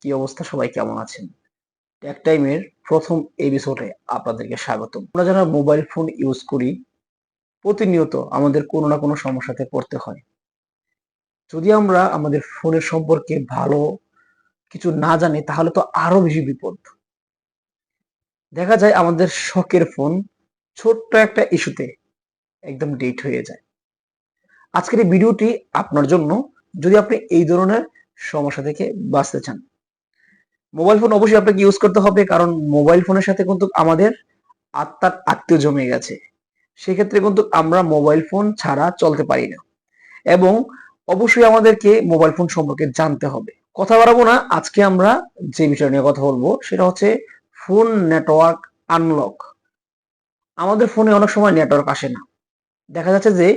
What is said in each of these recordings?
কি অবস্থা? সবাই কেমন আছেন? টেক টাইমের প্রথম এপিসোডে আপনাদেরকে স্বাগতম। আমরা যারা মোবাইল ফোন ইউজ করি, প্রতিনিয়ত আমাদের কোনো না কোনো সমস্যাতে পড়তে হয়। যদি আমরা আমাদের ফোনের সম্পর্কে ভালো কিছু না জানি, তাহলে তো আরও বেশি বিপদ। দেখা যায় আমাদের শখের ফোন ছোট্ট একটা ইস্যুতে একদম ডেট হয়ে যায়। আজকের এই ভিডিওটি আপনার জন্য। যদি আপনি এই ধরনের সমস্যা থেকে বাঁচতে চান মোবাইল ফোন অবশ্যই আপনাকে ইউজ করতে হবে, কারণ মোবাইল ফোনের সাথে কিন্তু আমাদের আত্মার আত্মীয় জমে গেছে। সেক্ষেত্রে কিন্তু আমরা মোবাইল ফোন ছাড়া চলতে পারি না। এবং অবশ্যই আমাদেরকে মোবাইল ফোন সম্পর্কে জানতে হবে। কথা বাড়াবো না, আজকে আমরা যে বিষয় নিয়ে কথা বলব, সেটা হচ্ছে ফোন নেটওয়ার্ক আনলক আমাদের ফোনে অনেক সময় নেটওয়ার্ক আসে না। দেখা যাচ্ছে যে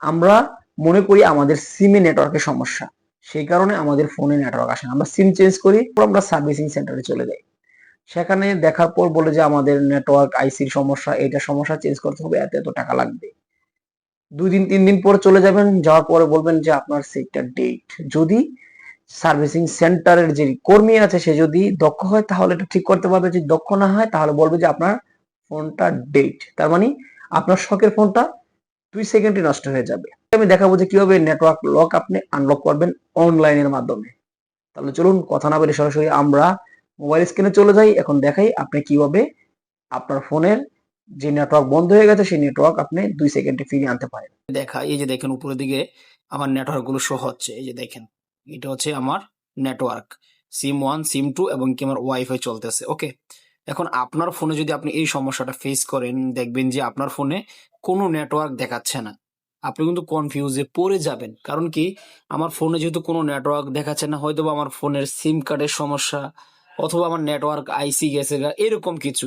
আমরা মনে করি আমাদের সিমে নেটওয়ার্কের সমস্যা। সেই কারণে আমাদের ফোনে নেটওয়ার্ক আসে না। আমরা সিম চেঞ্জ করি আমরা সার্ভিসিং সেন্টারে চলে যাই। সেখানে দেখার পর বলে যে আমাদের নেটওয়ার্ক আইসির সমস্যা এটা সমস্যা চেঞ্জ করতে হবে, এত এত টাকা লাগবে। দুই দিন তিন দিন পরে চলে যাবেন, যাওয়ার পরে বলবেন যে আপনার সেটটা ডেট যদি সার্ভিসিং সেন্টারের যে কর্মী আছে, সে যদি দক্ষ হয়, তাহলে এটা ঠিক করতে পারবে। যদি দক্ষ না হয়, তাহলে বলবে যে আপনার ফোনটা ডেট তার মানে আপনার শখের ফোনটা দুই সেকেন্ডে নষ্ট হয়ে যাবে। আমি দেখাবো যে কীভাবে নেটওয়ার্ক লক আপনি আনলক করবেন অনলাইনের মাধ্যমে। তাহলে চলুন কথা না বলে সরাসরি আমরা মোবাইল স্ক্রিনে চলে যাই। এখন দেখাই আপনি কীভাবে আপনার ফোনের যে নেটওয়ার্ক বন্ধ হয়ে গেছে, সেই নেটওয়ার্ক আপনি দুই সেকেন্ডে ফিরিয়ে আনতে পারেন। দেখা, এই যে দেখেন উপরের দিকে আমার নেটওয়ার্কগুলো শো হচ্ছে। এই যে দেখেন, এটা হচ্ছে আমার network SIM one SIM two এবং কি আমার ওয়াইফাই চলতেছে ওকে এখন আপনার ফোনে যদি আপনি এই সমস্যাটা ফেস করেন, দেখবেন যে আপনার ফোনে কোনো নেটওয়ার্ক দেখাচ্ছে না। আপনি কিন্তু কনফিউজে পড়ে যাবেন। কারণ কি? আমার ফোনে যেহেতু কোনো নেটওয়ার্ক দেখাচ্ছে না হয়তো আমার ফোনের সিম কার্ডের সমস্যা, অথবা আমার নেটওয়ার্ক আইসি গেছে গা, এরকম কিছু।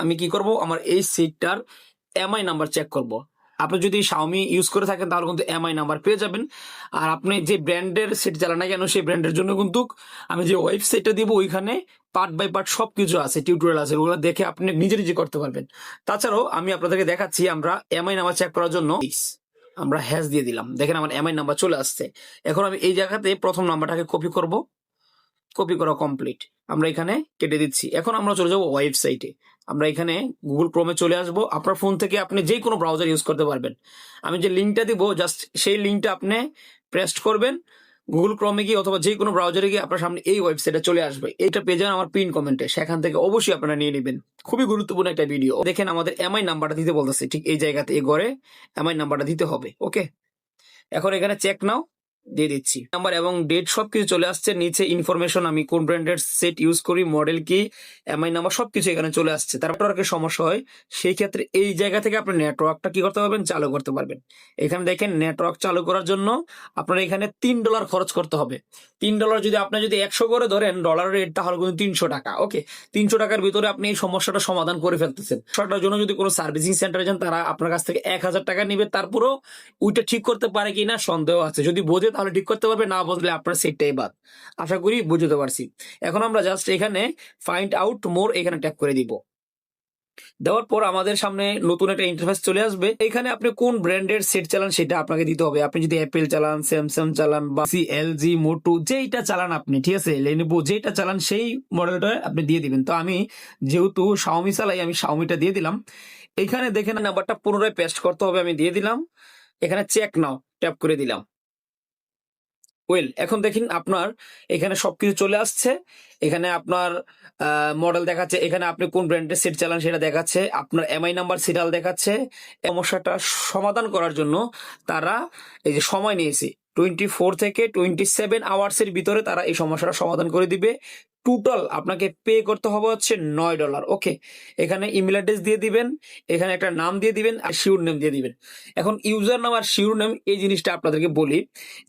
আমি কি করব? আমার এই সিটটার এমআই নাম্বার চেক করব। আপনি যদি শাওমি ইউজ করে থাকেন, তাহলে কিন্তু এমআই নাম্বার পেয়ে যাবেন। আর আপনি যে ব্র্যান্ডের সেট চালান না কেন, সেই ব্র্যান্ডের জন্য কিন্তু আমি যে ওয়েবসাইটটা দিব, ওইখানে পার্ট বাই পার্ট সব কিছু আছে টিউটোরিয়াল আছে, ওগুলো দেখে আপনি নিজে নিজে করতে পারবেন। তাছাড়াও আমি আপনাদেরকে দেখাচ্ছি আমরা এমআই নাম্বার চেক করার জন্য আমরা হ্যাশ দিয়ে দিলাম। দেখেন আমার এমআই নাম্বার চলে আসছে। এখন আমি এই জায়গাতে প্রথম নাম্বারটাকে কপি করব। কপি করা কমপ্লিট আমরা এখানে কেটে দিচ্ছি। এখন আমরা চলে যাব ওয়েবসাইটে আমরা এখানে গুগল ক্রোমে চলে আসব। আপনার ফোন থেকে আপনি যে কোনো ব্রাউজার ইউজ করতে পারবেন। আমি যে লিঙ্কটা দিব জাস্ট সেই লিঙ্কটা আপনি প্রেস করবেন। গুগল ক্রমে গিয়ে অথবা যে কোনো ব্রাউজারে গিয়ে আপনার সামনে এই ওয়েবসাইটে চলে আসবে। এটা পেয়ে যান আমার পিন কমেন্টে সেখান থেকে অবশ্যই আপনারা নিয়ে নেবেন। খুবই গুরুত্বপূর্ণ একটা ভিডিও দেখেন আমাদের এমআই নাম্বারটা দিতে বলতেছে, ঠিক এই জায়গাতে, এই ঘরে এমআই নাম্বারটা দিতে হবে ওকে এখন এখানে চেক নাও। দিয়ে দিচ্ছি। নাম্বার এবং ডেট সবকিছু চলে আসছে। নিচে ইনফরমেশন আমি কোন ব্র্যান্ডের সেট ইউজ করি মডেল কি এমআই নাম্বার সবকিছু এখানে চলে আসছে। আর কি সমস্যা হয়। সেই ক্ষেত্রে এই জায়গা থেকে আপনি নেটওয়ার্কটা কি করতে পারবেন? চালু করতে পারবেন। এখানে দেখেন নেটওয়ার্ক চালু করার জন্য আপনার এখানে তিন ডলার খরচ করতে হবে। তিন ডলার যদি আপনি যদি একশো করে ধরেন ডলার রেট তাহলে কিন্তু তিনশো টাকা ওকে তিনশো টাকার ভিতরে আপনি এই সমস্যাটা সমাধান করে ফেলতেছেন। সেটার জন্য যদি কোনো সার্ভিসিং সেন্টারে যান, তারা আপনার কাছ থেকে এক হাজার টাকা নিবে। তারপরেও ওইটা ঠিক করতে পারে কিনা সন্দেহ আছে। যদি বোঝে তাহলে ঠিক করতে পারবে, না বুঝলে আপনার সেটটাই বাদ। আশা করি বুঝতে পারছি। এখন আমরা জাস্ট এখানে ফাইন্ড আউট মোর এখানে ট্যাপ করে দিব। দেওয়ার পর আমাদের সামনে নতুন একটা ইন্টারফেস চলে আসবে। এখানে আপনি কোন ব্র্যান্ডের সেট চালান সেটা আপনাকে দিতে হবে। আপনি যদি অ্যাপেল চালান স্যামসাং চালান বা সি এলজি মোটু যেইটা চালান আপনি, ঠিক আছে? লেনোভো যেটা চালান, সেই মডেলটা আপনি দিয়ে দিবেন। তো আমি যেহেতু শাওমি চালাই, আমি শাওমিটা দিয়ে দিলাম। এখানে দেখেন নাম্বারটা পুনরায় পেস্ট করতে হবে, আমি দিয়ে দিলাম। এখানে চেক নাও ট্যাপ করে দিলাম। ওয়েল এখন দেখেন আপনার এখানে সবকিছু চলে আসছে। এখানে আপনার মডেল দেখাচ্ছে। এখানে আপনি কোন ব্র্যান্ডের সেট চালান সেটা দেখাচ্ছে। আপনার এমআই নাম্বার সিরিয়াল দেখাচ্ছে। সমস্যাটা সমাধান করার জন্য তারা এই যে সময় নিয়েছে। টোয়েন্টি ফোর থেকে টোয়েন্টি সেভেন আওয়ার্সের ভিতরে তারা এই সমস্যাটা সমাধান করে দিবে। টোটাল আপনাকে পে করতে হবে হচ্ছে নয় ডলার। ওকে, এখানে ইমেল অ্যাড্রেস দিয়ে দিবেন, এখানে একটা নাম দিয়ে দিবেন আর শিওর নেম দিয়ে দিবেন। এখন ইউজার নাম আর শিওর নেম এই জিনিসটা আপনাদেরকে বলি।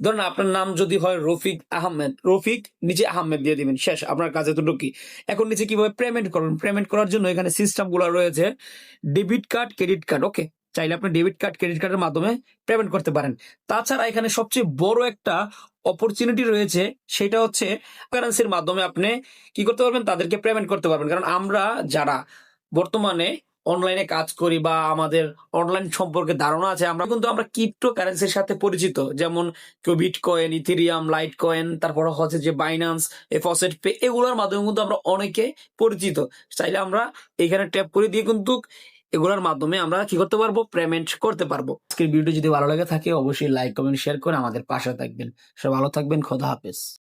ধরুন আপনার নাম যদি হয় রফিক আহমেদ, রফিক নিচে আহমেদ দিয়ে দিবেন, শেষ, আপনার কাছে তো কি এখন নিচে কীভাবে পেমেন্ট করবেন? পেমেন্ট করার জন্য এখানে সিস্টেমগুলো রয়েছে debit card credit card okay? চাইলে আপনি ডেবিট কার্ড ক্রেডিট কার্ডের মাধ্যমে পেমেন্ট করতে পারেন। তাছাড়া এখানে সবচেয়ে বড় একটা অপরচুনিটি রয়েছে, সেটা হচ্ছে কারেন্সির মাধ্যমে আপনি কি করতে পারবেন? তাদেরকে পেমেন্ট করতে পারবেন। কারণ আমরা যারা বর্তমানে অনলাইনে কাজ করি বা আমাদের অনলাইন সম্পর্কে ধারণা আছে, আমরা কিন্তু আমরা ক্রিপ্টো কারেন্সির সাথে পরিচিত। যেমন কেউ বিটকয়েন ইথেরিয়াম লাইট কয়েন তারপর হচ্ছে যে বাইন্যান্স এফসেট পে এগুলোর মাধ্যমে কিন্তু আমরা অনেকে পরিচিত। চাইলে আমরা এখানে ট্যাপ করে দিয়ে কিন্তু এগুলোর মাধ্যমে আমরা কি করতে পারব? পেমেন্ট করতে পারব। আজকের ভিডিও যদি ভালো লাগে থাকে, অবশ্যই লাইক কমেন্ট শেয়ার করে আমাদের পাশে থাকবেন। সব ভালো থাকবেন, খোদা হাফেজ।